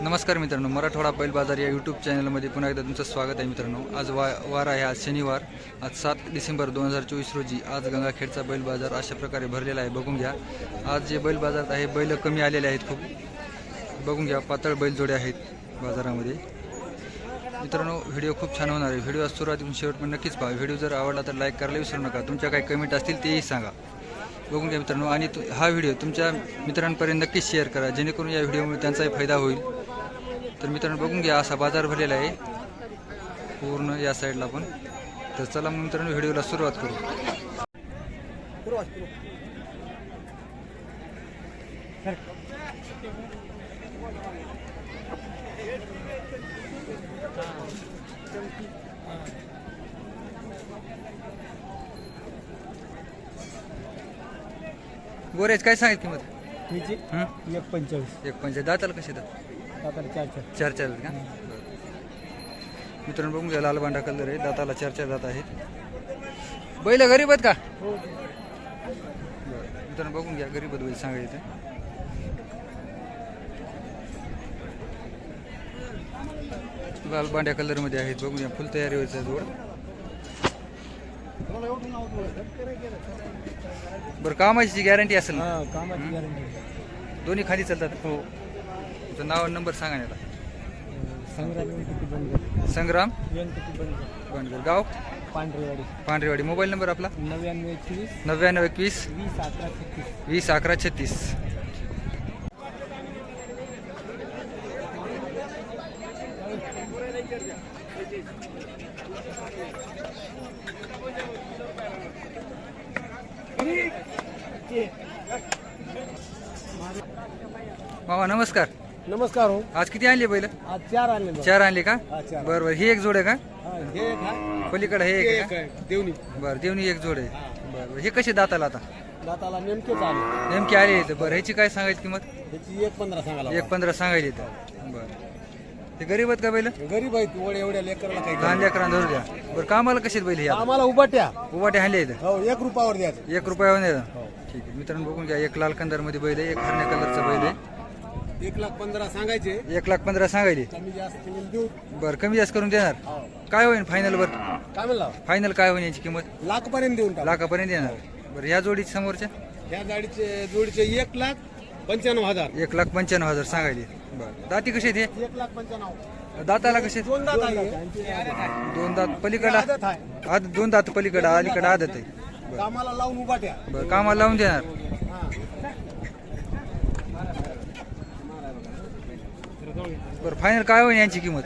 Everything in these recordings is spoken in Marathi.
नमस्कार मित्रांनो मराठवाडा बैल बाजार या यूट्यूब चॅनलमध्ये पुन्हा एकदा तुमचं स्वागत आहे मित्रांनो. आज वा वार आहे आज शनिवार. आज सात डिसेंबर दोन हजार चोवीस रोजी आज गंगाखेडचा बैल बाजार अशा प्रकारे भरलेला आहे. बघून घ्या आज जे बैल बाजारात आहे बैल कमी आलेले आहेत खूप. बघून घ्या पातळ बैल जोडे आहेत बाजारामध्ये. मित्रांनो व्हिडिओ खूप छान होणार आहे. व्हिडिओ सुरुवातीतून शेवटपर्यंत नक्कीच पहा. व्हिडिओ जर आवडला तर लाईक करायला विसरू नका. तुमच्या काही कमेंट असतील तेही सांगा. बघून घ्या मित्रांनो. आणि तु- हा व्हिडिओ तुमच्या मित्रांपर्यंत नक्कीच शेअर करा. जेणेकरून या व्हिडिओमुळे त्यांचाही फायदा होईल. तर मित्रांनो बघून घ्या असा बाजार भरलेला आहे. पूर्ण या साईडला पण. तर चला मग मित्रांनो व्हिडिओला सुरुवात करू. गोरेज काय सांगित किंमत? एक पंचेचाळीस. एक पंचायत दाताला कशी दात? आता चार चार. चार चार आहेत का? मित्रांनो बघून घ्या लाल बांडा कलर आहे. दाताला चार चार दात आहेत. बैल गरीब आहेत का? मित्रांनो बघून घ्या गरीब आहेत बैल सांगा इथे. लाल बांड्या कलरमध्ये आहेत. बघून घ्या फुल तयारी व्हायचं जोड. बरं कामाची गॅरंटी असेल ना? हा कामाची गॅरंटी दोन्ही खाली चालतात? हो. तुझं नाव आणि नंबर सांगा याला. संग्राम संग्राम? बनगर. गाव? पांढरेवाडी. पांढरेवाडी. मोबाईल नंबर आपला? नव्याण्णव एकवीस नव्याण्णव एकवीस. वीस अकरा छत्तीस. वीस अकरा छत्तीस. मामा नमस्कार. नमस्कार हो. आज किती आणले बैल? आज चार आणले बघ. चार आणले का? हा, चार. बरं बरं ही एक जोड आहे का? हा, हे एक आहे, पलीकडे हे ते एक एक आहे आहे देवणी. का बरं देवणी एक जोड आहे. बरं बरं हे कसे दाताला आता? दाताला नेमके चालू नेमके आले इथं. बरं ह्याची काय सांगायची किंमत? त्याची एक पंधरा सांगायला एक पंधरा सांगायची इथं. बरं. ते गरीब आहेत का बैल? गरीब आहे तू एवढ्या एवढ्या लेकराला काही लहान लेकरांना धरू द्या. बरं कामाला कसे बैल हे आम्हाला उभाट्या उभाटे हाणले इथं? हो एक रुपयावर द्यायचं एक रुपयावर नाही हो. ठीक आहे मित्रांनो बघून घ्या. एक लाल कंदारमध्ये बैल आहे एक हरण्या कलरचा बैल आहे. एक लाख पंधरा सांगायचे. एक लाख पंधरा सांगायले कमी जास्त देऊ. बरं कमी जास्त करून देणार. हो. काय होईल फायनल बरं काय म्हणला? फायनल काय होईल याची किंमत? लाख पर्यंत देऊन टाक. लाखापर्यंत येणार बरं ह्या जोडीच्या समोरच्या? ह्या गाडीचे जोडीचे एक लाख पंच्याण्णव हजार. एक लाख पंच्याण्णव हजार सांगायले बरं दाती कशी आहेत एक लाख पंच्याण्णव. दाताला कसे दोन दात आहे दोन दात पलीकडे? आदत आहे. आद दोन दात पलीकडे अलीकडे आदत आहे. कामाला लावून उभाट्या बरं कामाला लावून देणार. बरं फायनल काय होईल यांची किंमत?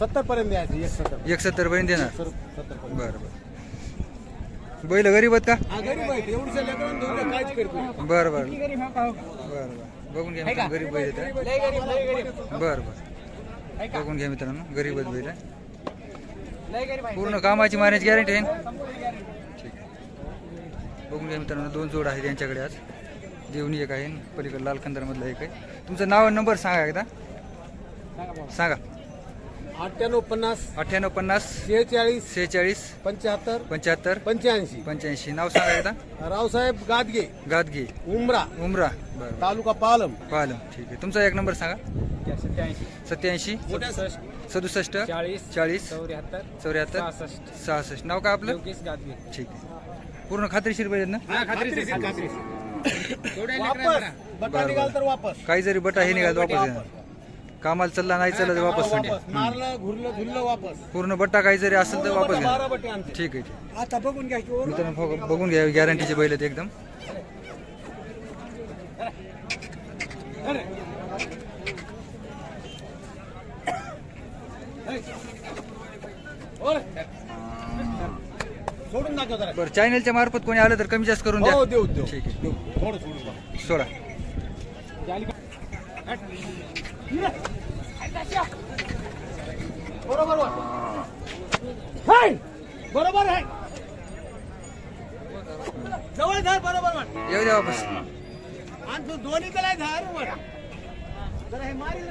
सत्तर पर्यंत द्यायचं एक सत्तर. एक सत्तर पर्यंत देणार. सर- सत्तर पर्यंत. बरं बरं. बैल गरीब आहेत का? हा गरीब आहे लेकरांना करत. बरं बरं. बरं बरं. बघून घ्या मित्रांनो गरीब बैल आहेत बरं बरं. बघून घ्या मित्रांनो गरीब आहेत बैल पूर्ण कामाची मारण्याची गॅरंटी आहे. ना? ठीक आहे. बघून घ्या मित्रांनो दोन जोड आहेत यांच्याकडे आज. देवणी एक आहे पलीकडे लाल मधला एक आहे. तुमचं नाव आणि नंबर सांगा एकदा. सांगा. अठ्ठ्याण्णव पन्नास अठ्ठ्याण्णव पन्नास शेहेचाळीस सेहेचाळीस पंच्याहत्तर पंच्याहत्तर पंच्याऐंशी. पंच्याऐंशी. नाव सांगा एकदा. रावसाहेब गादगे. गादगे. उमरा. उमरा. बरं. तालुका पालम. पालम. ठीक आहे. तुमचा एक नंबर सांगा. सत्याऐंशी. सदुसष्ट. चाळीस. चाळीस. चौऱ्याहत्तर. चौऱ्याहत्तर. सहासष्ट. नाव का आपलं? योगेश गादगे. ठीक आहे. पूर्ण खात्रीशीर पाहिजे ना? वापस. बटा निघाल तर वापस. काही जरी बटा हे निघाल वापस येणार. कामाला चालला नाही चालला तर वापस मारलं घुरलं झुरलं वापस पूर्ण बट्टा काही जरी असेल तर वापस घेणार बारा बटे आणते. ठीक आहे ठीक आहे. आता बघून घ्या की मित्रांनो बघ- बघून घ्या गॅरंटीचे बैल आहेत एकदम. सोडून दाखव जरा. बरं चॅनलच्या मार्फत कोणी आलं तर कमी जास्त करून हो द्या देऊ देऊ. ठीक आहे. देऊ. थोडं सोडून. बघ. सोडा बरोबर! बरोबर आहे जवळ धर बरोबर वाट. येऊ द्या वापस आणि तू दोन्ही त्याला धर वर. जरा हे मारील.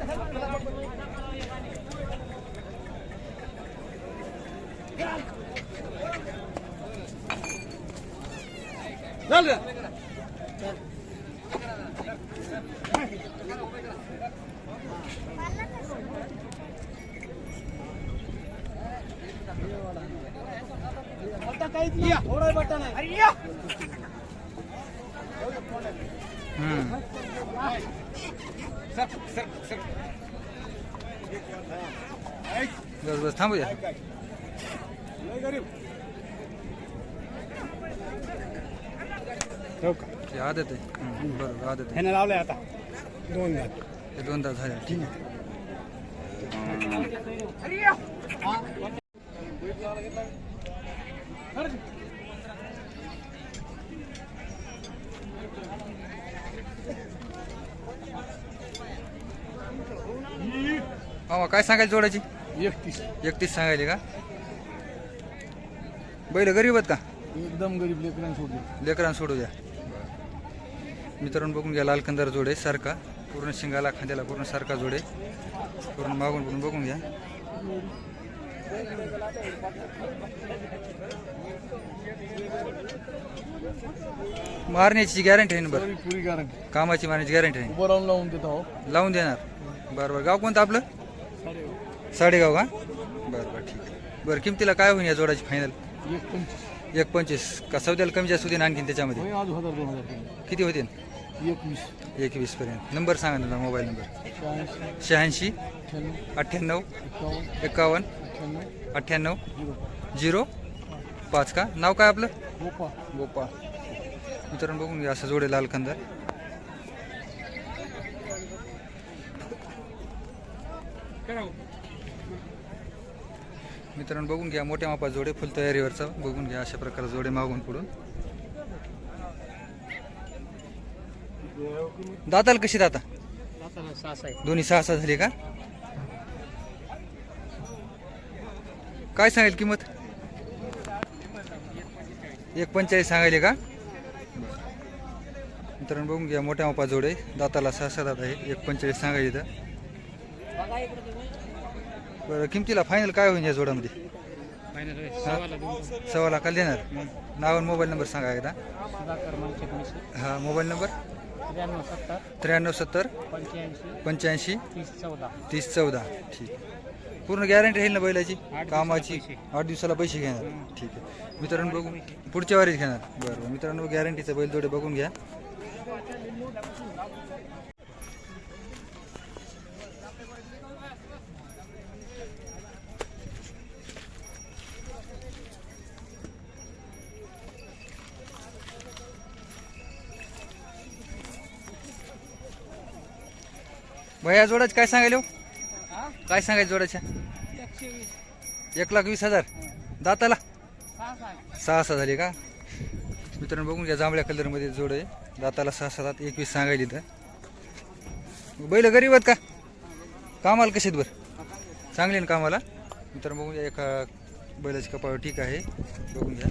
चल रे. थोडा बटन आहे. अरे या. हम्म. Sir sir sir. बस बस थांबू द्या लय गरीब. का? ते आदत आहे बरोबर आदत आहे लावलंय आता. दोन दात. हे दोन तास झाले. ठीक आहे. मामा काय सांगायला जोडायची? एकतीस. एकतीस सांगायले का? बैल गरीब आहेत का? एकदम गरीब लेकरांना सोडले लेकरांना सोडू द्या. मित्रांनो बघून घ्या लालकंदार जोडे सारखा. पूर्ण शिंगाला खांद्याला पूर्ण सारखा जोडे पूर्ण मागून पण बघून घ्या. मारण्याची गॅरंटी आहे ना बरं? पुरी गॅरंटी कामाची मारण्याची गॅरंटी आहे. उभं राहून लावून देतो हो लावून देणार. बरं बरं. गाव कोणतं आपलं? साडेगाव. का? बरं बरं ठीक आहे. बरं किमतीला काय होईल या जोडाची फायनल एक पंचवीस. एक पंचवीस. का सौद्याला कमी जास्त होतील आणखीन त्याच्यामध्ये? होय आज हजार दोन हजार किती होतील? एकवीस. एकवीस पर्यंत. नंबर सांगा तुमचा मोबाईल नंबर. शहाऐंशी. शहाऐंशी. अठ्ठ्याण्णव. अठ्ठ्याण्णव. एकावन्न. अठ्ठ्याण्णव. अठ्ठ्याण्णव. झिरो. झिरो. पाच का? नाव काय आपलं? गोपा गोपाळ. मित्रांनो बघून घ्या असं जोडे लाल खंदर मित्रांनो बघून घ्या मोठ्या मापा जोडे फुल तयारीवरचा बघून घ्या अशा प्रकारे जोडे मागून पुढून. दाताल कशी दाता दोन्ही सहा सहा झाली का? काय सांगेल किंमत? एक पंचेचाळीस सांगायले का? मित्रांनो बघून घ्या मोठ्या मापा जोडे दाताला सहा सहा दात आहे एक पंचेचाळीस सांगायचे तर बरं किमतीला फायनल काय होईल या जोडामध्ये सव्वा लाखाला देणार? नाव आणि मोबाईल नंबर सांगा एकदा. हा मोबाईल नंबर? त्र्याण्णव सत्तर. त्र्याण्णव सत्तर पंच्याऐंशी. पंच्याऐंशी. तीस चौदा. तीस चौदा. ठीक. पूर्ण गॅरंटी राहील ना बैलाची? कामाची. आठ दिवसाला पैसे घेणार. ठीक आहे. मित्रांनो बघू. पुढच्या वारीच घेणार. बरं. बरं मित्रांनो गॅरंटीचं बैल थोडे बघून घ्या. भैया जोडाच काय सांगायला हो? काय सांगायचं जोडाच्या एक लाख वीस हजार. दाताला? सहा सहा झाली का? मित्रांनो बघून घ्या जांभळ्या कलरमध्ये जोड आहे. दाताला सहा सहा दात एकवीस सांगायली तर बैल गरीब आहेत का? कामाला आहेत बरं? चांगले ना कामाला? मित्रांनो बघून घ्या एका बैलाची कपाळ ठीक आहे. बघून घ्या.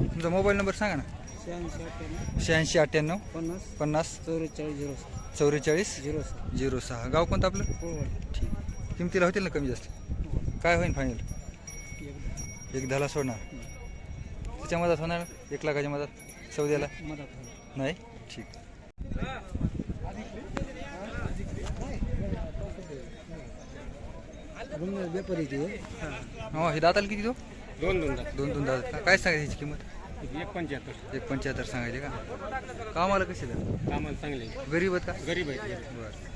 तुमचा मोबाईल नंबर सांगा ना. शहाऐंशी अठ्ठ्याण्णव. शहाऐंशी अठ्ठ्याण्णव पन्नास. पन्नास. चौवेचाळीस झिरो चौवेचाळीस? झिरो सहा. झिरो सहा. गाव कोणतं आपलं? ठीक किमतीला होतील ना कमी जास्त? काय होईल फायनल एक. दहाला सोडणार. त्याच्या मधात होणार? एक लाखाच्या मधात? सौद्याला? नाही? ठीक. व्यापारी ते. हो हे दाताला किती तो? दोन दोन दोन दोन दात. काय सांगायची याची किंमत? एक पंच्याहत्तर एक पंच्याहत्तर सांगायचे का? कामाला कसे द्या कामाला चांगले. गरीब आहेत का? गरीब आहे बरं.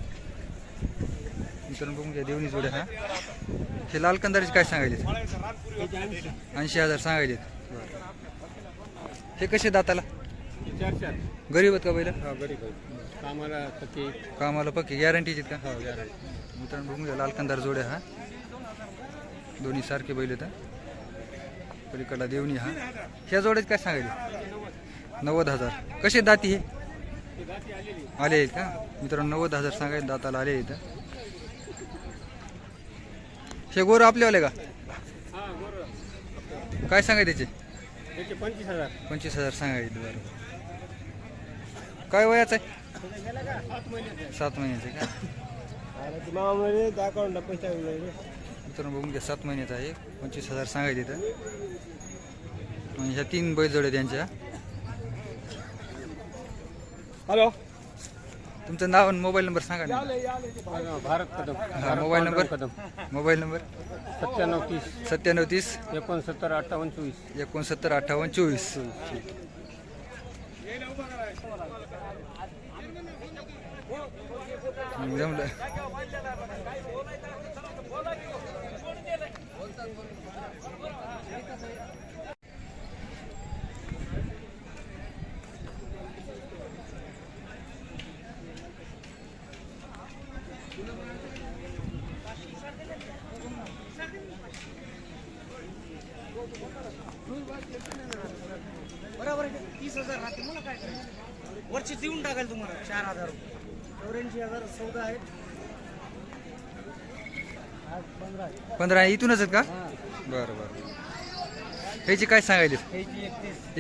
मित्रांनो बघून घ्या देवणी जोड्या हा. हे लाल कंदारीचे काय सांगायचे ऐंशी हजार सांगायचे बरं. हे कसे दाताला? गरीब आहेत का पहिलं हा गरीब कामाला पती कामाला पक्की गॅरंटीचे का? हो गॅरंटी मित्रांनो बघून घ्या लाल कंदार जोड्या हा. दोन्ही सारखे बैल आहेत हा. पलीकडला देवणी हा. ह्या जोड्यात काय सांगायचे? नव्वद हजार. कसे दाती हे? आले आहेत का? मित्रांनो नव्वद हजार सांगायचे दाताला आले आहेत हे गोर आपलेवाले का? काय सांगाय त्याचे? पंचवीस हजार पंचवीस हजार सांगायचे बरोबर काय वयाचं आहे? सात महिन्याचे का? पैसा मित्रांनो बघून घ्या सात महिन्याचा आहे. पंचवीस हजार सांगायचे इथं. आणि ह्या तीन बैलजोड्या त्यांच्या हॅलो. तुमचं नाव आणि मोबाईल नंबर सांगा ना. भारत कदम. हा mobile number. Kadam. Mobile number. सत्त्याण्णव तीस. सत्त्याण्णव तीस. एकोणसत्तर अठ्ठावन्न चोवीस. एकोणसत्तर अठ्ठावन्न चोवीस. जमलं. बरोबर आहे. तीस हजार राहते मला काय? करायचं वरची देऊन टाकाल तुम्हाला चार हजार चौऱ्याऐंशी हजार चौदा आहेत. पंधरा. इथूनच आहेत का? बरं बरं. ह्याची काय सांगायले?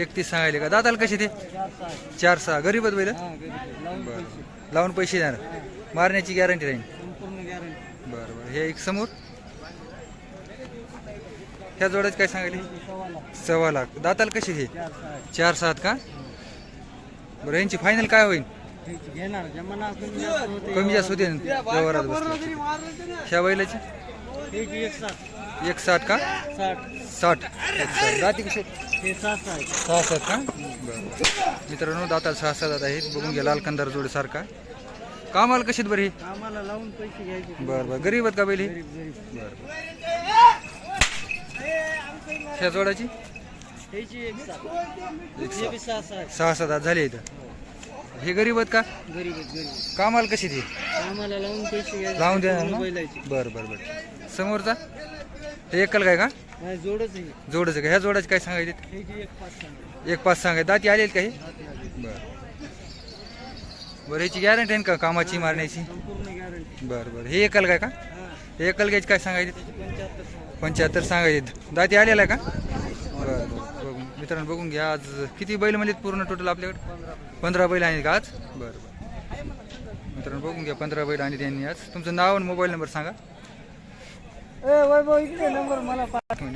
एकतीस. सांगायले का? दाताला कसे ते? चार सहा. गरीबच बैल? बरं. पैसे. लावून पैसे देणार. मारण्याची गॅरंटी राहील. बरं बरं. हे एक समोर. ह्या जोड्यात काय सांगायले? सव्वा लाख. दाताला कशी हे? चार सात का? बरं यांची फायनल काय होईल? कमी जास्त होते. व्यवहारात ह्या बैलाची? एक सात एक साठ का? साठ. साठ एक साठ दाती कशी हे सात आहे सहा सात का? बरं. मित्रांनो दाताला सहा सात दात आहेत. बघून घ्या लाल कंदार जोडीसारखा कामाला कशीत बरं आम्हाला लावून पैसे घ्यायचे. बरं बरं. गरीब आहेत का बैल ही? गरीब गरीब. बरं ह्या जोडाची ह्याची एक सात एक हे बी सहा सहा. सहा सात दात झाले इथं. हे गरीब आहेत का? गरीब आहेत गरीब कामाला कशी ती आम्हाला लावून पैसे घ्यायचे. लावून ना? बैलायचे बरं बरं बरं. समोरचा? हे एकल काय का? नाही जोडच आहे. जोडाचं का? ह्या जोडाची काय सांगायचे? एक पाच सांगाय दाती आलेल काही बरं. बरं ह्याची गॅरंटी आहे का कामाची मारण्याची? बरं बरं. हे एकल काय का? हा. एकल घ्यायची काय सांगायचे? पंच्याहत्तर सांगा. पंच्याहत्तर सांगायचे. दाती आलेला आहे का? बरं बरं. बघून मित्रांनो बघून घ्या. आज किती बैल म्हणजे पूर्ण टोटल आपल्याकडे? पंधरा बैल. आहेत का आज? बरं बरं. मित्रांनो बघून घ्या. पंधरा बैल आणि त्यांनी आज. तुमचं नाव आणि मोबाईल नंबर सांगा ए वैभव इकडे नंबर मला पाठ म्हणजे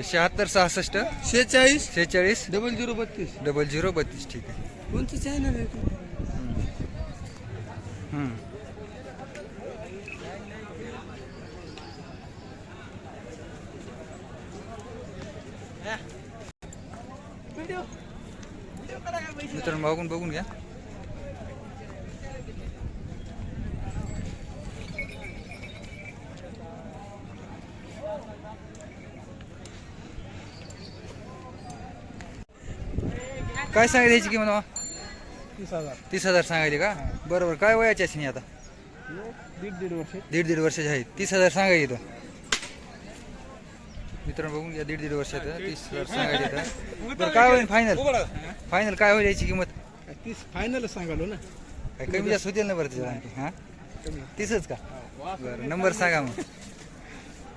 शहात्तर सहासष्ट. शेहेचाळीस. शेहेचाळीस. डबल झिरो बत्तीस. डबल झिरो बत्तीस ठीक आहे. कोणतं चॅनल आहे तू हम्म. मित्रांनो मागून बघून घ्या. काय सांगितलं याची किंमत मामा? तीस हजार. तीस हजार सांगायचे का? बरोबर. काय वयाची असेल आता? दीड दीड वर्ष. दीड दीड वर्षाचे आहेत तीस हजार सांगायचे इथं. मित्रांनो बघून घ्या दीड दीड वर्षाचं. तीस हजार सांगायचे बरं काय होईल फायनल फायनल काय होईल याची किंमत? तीस फायनल सांगालो ना. काय कमी जास्त होतील ना बरं त्याच्यात आणखी हां? तीसच का? बरं नंबर सांगा मग.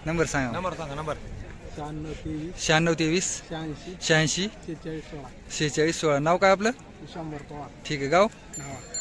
नंबर सांगा मग. नंबर सांगा नंबर. शहाण्णव तेवीस. शहाण्णव तेवीस. शहाऐंशी. शहाऐंशी. शेहेचाळीस सोळा. शेहेचाळीस सोळा. नाव काय आपलं? शंभर पवार. ठीक आहे गाव? नावा